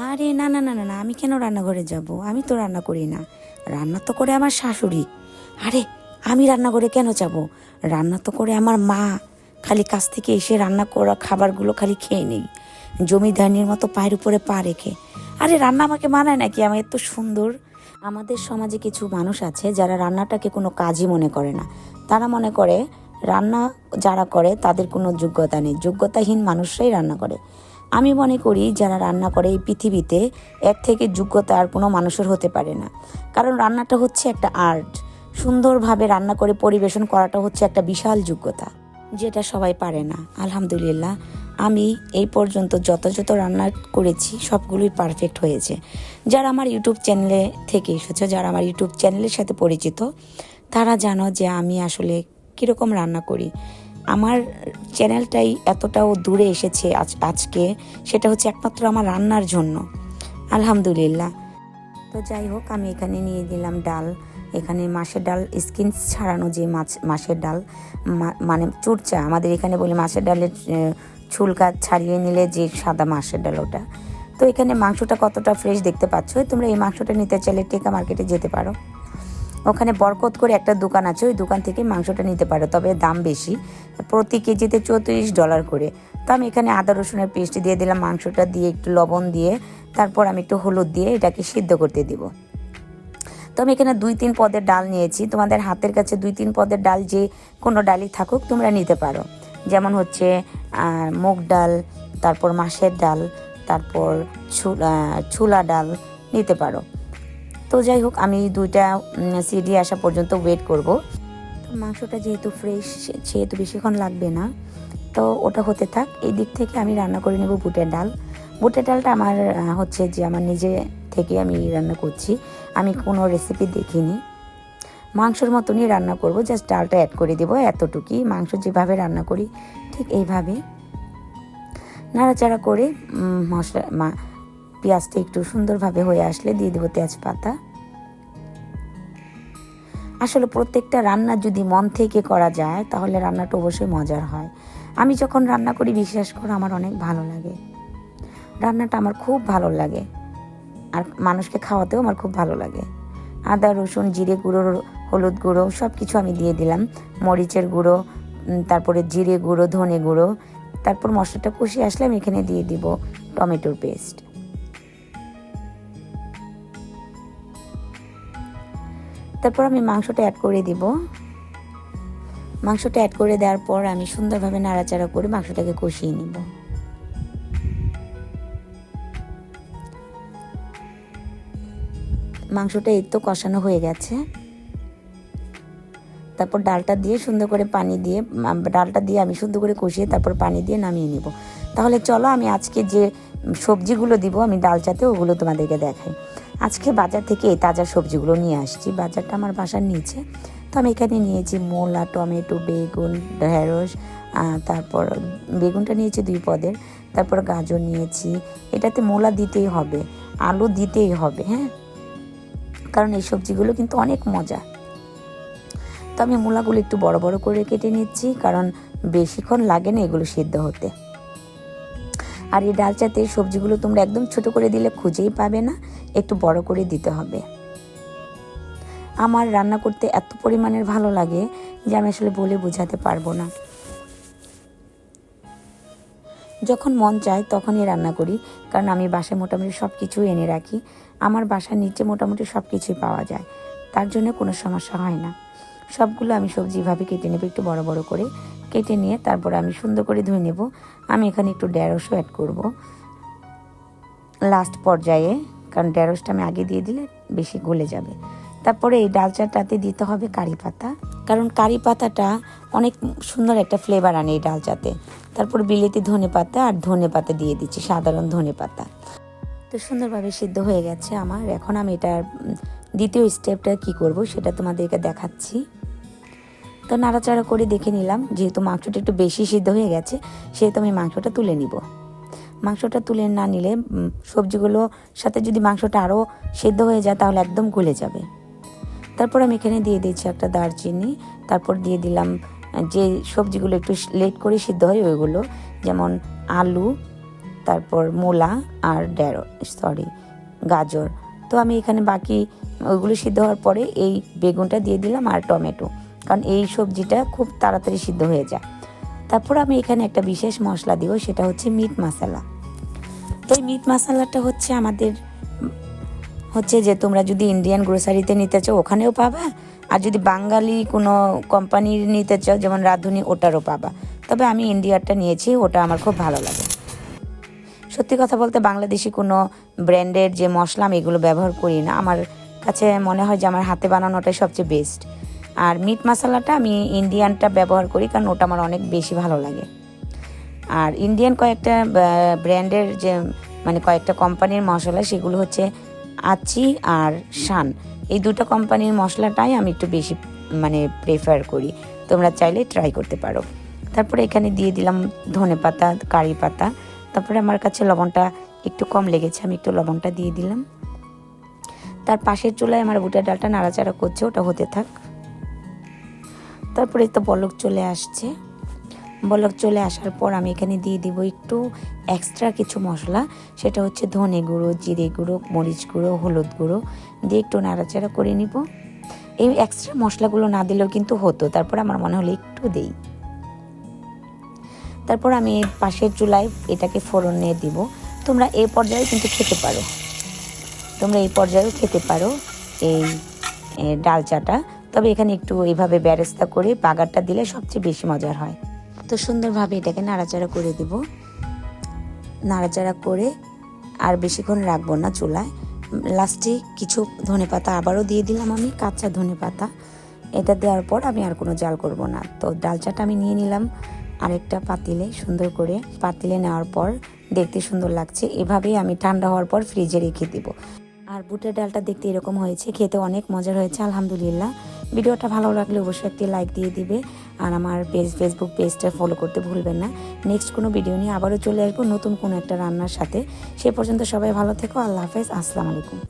আরে না না না না আমি কেন রান্নাঘরে যাব? আমি তো রান্না করি না। রান্না তো করে আমার শাশুড়ি। আরে, আমি রান্নাঘরে কেন যাব? রান্না তো করে আমার মা। খালি কাছ থেকে এসে রান্না করা খাবারগুলো খালি খেয়ে নেই। জমিদারনির মতো পায়ের উপরে পা রেখে। আরে, রান্না আমাকে মানায় নাকি? আমি এত সুন্দর। আমাদের সমাজে কিছু মানুষ আছে যারা রান্নাটাকে কোনো কাজই মনে করে না। তারা মনে করে, রান্না যারা করে তাদের কোনো যোগ্যতা নেই। যোগ্যতাহীন মানুষরাই রান্না করে। আমি মনে করি যারা রান্না করে এই পৃথিবীতে, এর থেকে যোগ্যতা আর কোনো মানুষের হতে পারে না। কারণ রান্নাটা হচ্ছে একটা আর্ট। সুন্দরভাবে রান্না করে পরিবেশন করাটা হচ্ছে একটা বিশাল যোগ্যতা, যেটা সবাই পারে না। আলহামদুলিল্লাহ, আমি এই পর্যন্ত যত যত রান্না করেছি, সবগুলোই পারফেক্ট হয়েছে। যারা আমার ইউটিউব চ্যানেলে থেকে এসেছে, যারা আমার ইউটিউব চ্যানেলের সাথে পরিচিত, তারা জানো যে আমি আসলে কীরকম রান্না করি। আমার চ্যানেলটাই এতটাও দূরে এসেছে আজ, আজকে, সেটা হচ্ছে একমাত্র আমার রান্নার জন্য। আলহামদুলিল্লাহ। তো যাই হোক, আমি এখানে নিয়ে দিলাম ডাল। এখানে মাছের ডাল, স্কিন ছাড়ানো যে মাছ, মাছের ডাল মানে চুরচা, আমাদের এখানে বলি মাছের ডালের ছুলকা ছাড়িয়ে নিলে যে সাদা মাছের ডাল ওটা। তো এখানে মাংসটা কতটা ফ্রেশ দেখতে পাচ্ছ? তোমরা এই মাংসটা নিতে চাইলে টেকা মার্কেটে যেতে পারো। ওখানে বরকত করে একটা দোকান আছে, ওই দোকান থেকে মাংসটা নিতে পারো, তবে দাম বেশি। প্রতি কেজিতে চৌত্রিশ ডলার করে। তো আমি এখানে আদা, রসুনের পেস্ট দিয়ে দিলাম, মাংসটা দিয়ে একটু লবণ দিয়ে, তারপর আমি একটু হলুদ দিয়ে এটাকে সিদ্ধ করতে দিব। তো আমি এখানে দুই তিন পদের ডাল নিয়েছি। তোমাদের হাতের কাছে দুই তিন পদের ডাল যে কোনো ডালই থাকুক, তোমরা নিতে পারো। যেমন হচ্ছে মুগ ডাল, তারপর মাছের ডাল, তারপর ছোলা ডাল নিতে পারো। তো যাই হোক, আমি দুইটা সিডি আসা পর্যন্ত ওয়েট করব। তো মাংসটা যেহেতু ফ্রেশ সেহেতু বেশিক্ষণ লাগবে না। তো ওটা হতে থাক, এই দিক থেকে আমি রান্না করে নেব বুটের ডাল। বুটের ডালটা আমার হচ্ছে যে আমার নিজে থেকে আমি রান্না করছি। আমি কোনো রেসিপি দেখিনি। মাংসর মতনই রান্না করব জাস্ট ডালটা অ্যাড করে দেবো এতটুকুই। মাংস যেভাবে রান্না করি, ঠিক এইভাবে। নাড়াচাড়া করে মশলা, মা, পেঁয়াজটা একটু সুন্দরভাবে হয়ে আসলে দিয়ে দেবো তেজপাতা। আসলে প্রত্যেকটা রান্না যদি মন থেকে করা যায়, তাহলে রান্নাটা অবশ্যই মজার হয়। আমি যখন রান্না করি, বিশ্বাস করে, আমার অনেক ভালো লাগে। রান্নাটা আমার খুব ভালো লাগে। আর মানুষকে খাওয়াতেও আমার খুব ভালো লাগে। আদা, রসুন, জিরে গুঁড়ো, হলুদ গুঁড়ো সব কিছু আমি দিয়ে দিলাম। মরিচের গুঁড়ো তারপরে জিরে গুঁড়ো, ধনে গুঁড়ো, তারপর মশলাটা কষিয়ে আসলে আমি এখানে দিয়ে দিব টমেটোর পেস্ট। তারপর আমি মাংসটা অ্যাড করে দিব। মাংসটা অ্যাড করে দেওয়ার পর আমি সুন্দরভাবে নাড়াচাড়া করে মাংসটাকে কষিয়ে নিব। মাংসটা এই তো কষানো হয়ে গেছে। তারপর ডালটা দিয়ে সুন্দর করে পানি দিয়ে ডালটা দিয়ে আমি সুন্দর করে কষিয়ে তারপর পানি দিয়ে নামিয়ে নিব। তাহলে চলো আমি আজকে যে সবজিগুলো দিব, আমি ডাল চাতে ওগুলো তোমাদেরকে দেখাই। আজকে বাজার থেকে এই তাজা সবজিগুলো নিয়ে আসছি। বাজারটা আমার বাসার নিচে। তো আমি এখানে নিয়েছি মূলা, টমেটো, বেগুন, ঢেঁড়স তারপর বেগুনটা নিয়েছি দুই পদের। তারপর গাজর নিয়েছি। এটাতে মূলা দিতেই হবে, আলু দিতেই হবে হ্যাঁ? কারণ এই সবজিগুলো কিন্তু অনেক মজা। তো আমি মূলাগুলো একটু বড় বড় করে কেটে নিচ্ছি, কারণ বেশিক্ষণ লাগে না এগুলো সিদ্ধ হতে। আর এই ডাল চাতে সবজিগুলো তোমরা একদম ছোট করে দিলে খুঁজেই পাবে না। একটু বড় করে দিতে হবে। আমার রান্না করতে এত পরিমাণের ভালো লাগে যে আমি আসলে বলে বোঝাতে পারব না। যখন মন চায় তখনই রান্না করি, কারণ আমি বাসায় মোটামুটি সব কিছু এনে রাখি। আমার বাসার নিচে মোটামুটি সব কিছুই পাওয়া যায়, তার জন্য কোনো সমস্যা হয় না। সবগুলো আমি সবজিভাবে কেটে নেব, একটু বড় বড় করে। কেটে নিয়ে তারপরে আমি সুন্দর করে ধুয়ে নেব। আমি এখানে একটু ঢেঁড়সও অ্যাড করব। লাস্ট পর্যায়ে কারণ ঢেঁড়সটা আমি আগে দিয়ে দিলে বেশি গলে যাবে। তারপরে এই ডালচাটাতে দিতে হবে কারি পাতা। কারণ কারি পাতাটা অনেক সুন্দর একটা ফ্লেভার আনে এই ডালচাতে তারপর বিলেতি ধনে পাতা আর ধনে পাতা দিয়ে দিচ্ছি, সাধারণ ধনে পাতা। তো সুন্দরভাবে সিদ্ধ হয়ে গেছে আমার। এখন আমি এটার দ্বিতীয় স্টেপটা কি করব সেটা তোমাদেরকে দেখাচ্ছি। তো নাড়াচাড়া করে দেখে নিলাম, যেহেতু মাংসটা একটু বেশি সিদ্ধ হয়ে গেছে, সেহেতু আমি মাংসটা তুলে নিব। মাংসটা তুলে না নিলে সবজিগুলো সাথে যদি মাংসটা আরও সিদ্ধ হয়ে যায় তাহলে একদম গলে যাবে। তারপর আমি এখানে দিয়ে দিয়েছি একটা দারচিনি। তারপর দিয়ে দিলাম যে সবজিগুলো একটু লেট করে সিদ্ধ হয় ওইগুলো, যেমন আলু, তারপর মূলা আর ডেরো সরি গাজর। তো আমি এখানে বাকি ওইগুলো সিদ্ধ হওয়ার পরে এই বেগুনটা দিয়ে দিলাম আর টমেটো, কারণ এই সবজিটা খুব তাড়াতাড়ি সিদ্ধ হয়ে যায়। তারপর আমি এখানে একটা বিশেষ মশলা দিব, সেটা হচ্ছে মিট মশলা তো এই মিট মশলাটা হচ্ছে আমাদের, হচ্ছে যে তোমরা যদি ইন্ডিয়ান গ্রোসারিতে নিতে চাও, ওখানেও পাবা। আর যদি বাঙালি কোনো কোম্পানির নিতে চাও, যেমন রাঁধুনি, ওটারও পাবা। তবে আমি ইন্ডিয়ারটা নিয়েছি, ওটা আমার খুব ভালো লাগে। সত্যি কথা বলতে বাংলাদেশি কোনো ব্র্যান্ডের যে মশলা আমি এগুলো ব্যবহার করি না। আমার কাছে মনে হয় যে আমার হাতে বানানোটাই সবচেয়ে বেস্ট আর মিট মশলাটা আমি ইন্ডিয়ানটা ব্যবহার করি কারণ ওটা আমার অনেক বেশি ভালো লাগে। আর ইন্ডিয়ান কয়েকটা ব্র্যান্ডের যে মানে কয়েকটা কোম্পানির মশলা, সেগুলো হচ্ছে আচি আর শান। এই দুটো কোম্পানির মশলাটাই আমি একটু বেশি মানে প্রেফার করি। তোমরা চাইলে ট্রাই করতে পারো। তারপরে এখানে দিয়ে দিলাম ধনে পাতা, কারি পাতা। তারপরে আমার কাছে লবণটা একটু কম লেগেছে, আমি একটু লবণটা দিয়ে দিলাম। তার পাশের চুলায় আমার বুটের ডালটা নাড়াচাড়া করছে, ওটা হতে থাক। তারপরে তো বলক চলে আসছে। বলক চলে আসার পর আমি এখানে দিয়ে দিব একটু এক্সট্রা কিছু মশলা। সেটা হচ্ছে ধনে গুঁড়ো, জিরে গুঁড়ো, মরিচ গুঁড়ো, হলুদ গুঁড়ো দিয়ে একটু নাড়াচাড়া করে নিব। এই এক্সট্রা মশলাগুলো না দিলেও কিন্তু হতো, তারপর আমার মনে হলো একটু দেই। তারপর আমি পাশের চুলায় এটাকে ফোড়নে দিব। তোমরা এই পর্যায়ে কিন্তু খেতে পারো। তোমরা এই পর্যায়েও খেতে পারো এই ডাল চাটা তবে এখানে একটু এইভাবে ব্যারেস্তা করে বাগারটা দিলে সবচেয়ে বেশি মজার হয়। তো সুন্দরভাবে এটাকে নাড়াচাড়া করে দিব। নাড়াচাড়া করে আর বেশিক্ষণ রাখব না চুলায়। লাস্টে কিছু ধনে পাতা আবারও দিয়ে দিলাম আমি, কাঁচা ধনে পাতা এটা দেওয়ার পর আমি আর কোনো জাল করব না। তো ডাল চাটা আমি নিয়ে নিলাম আরেকটা পাতিলে সুন্দর করে। পাতিলে নেওয়ার পর দেখতে সুন্দর লাগছে। এভাবেই আমি ঠান্ডা হওয়ার পর ফ্রিজে রেখে দিব। আর বুটের ডালটা দেখতে এরকম হয়েছে, খেতে অনেক মজার হয়েছে, আলহামদুলিল্লাহ। ভিডিওটা ভালো লাগলে অবশ্যই একটি লাইক দিয়ে দিবে। আর আমার পেজ ফেসবুক পেজটা ফলো করতে ভুলবেন না। নেক্সট কোনো ভিডিও নিয়ে আবারও চলে আসব নতুন কোনো একটা রান্নার সাথে। সে পর্যন্ত সবাই ভালো থেকো। আল্লাহ হাফেজ। আসসালামু আলাইকুম।